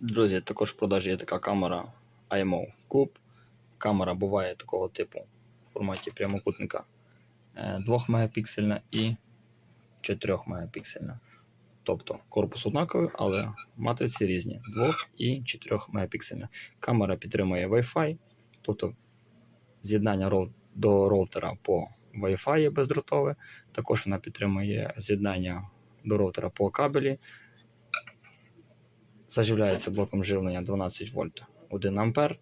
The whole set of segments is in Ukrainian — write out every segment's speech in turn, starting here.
Друзі, також в продажі є така камера IMO Cube. Камера буває такого типу в форматі прямокутника 2 мегапіксельна і 4 мегапіксельна. Тобто корпус однаковий, але матриці різні 2 і 4 мегапіксельна. Камера підтримує Wi-Fi, тобто з'єднання до роутера по Wi-Fi є бездротове. Також вона підтримує з'єднання до роутера по кабелі. Заживляється блоком живлення 12 вольт 1 ампер.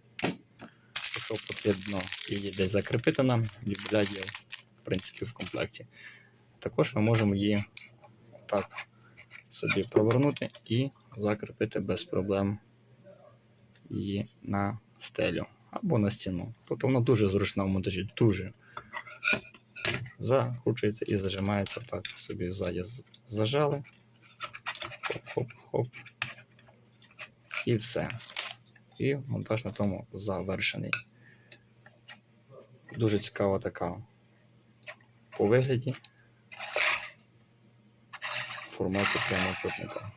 Якщо потрібно її десь закріпити нам, є в принципі в комплекті. Також ми можемо її так собі провернути і закріпити без проблем її на стелю або на стіну. Тобто вона дуже зручна в монтажі, дуже закручується і зажимається так собі ззаді зажали. Хоп-хоп-хоп. І все. І монтаж на тому завершений. Дуже цікава така по вигляді формату прямокутника.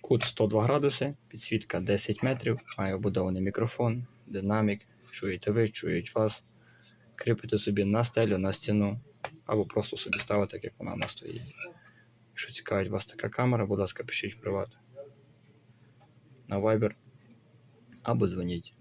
Кут 102 градуси, підсвітка 10 метрів, має вбудований мікрофон, динамік, чуєте ви, чують вас. Кріпите собі на стелю, на стіну, або просто собі ставите, як вона в нас стоїть. Якщо цікавить вас така камера, будь ласка, пишіть в приват. На Viber. Або дзвоніть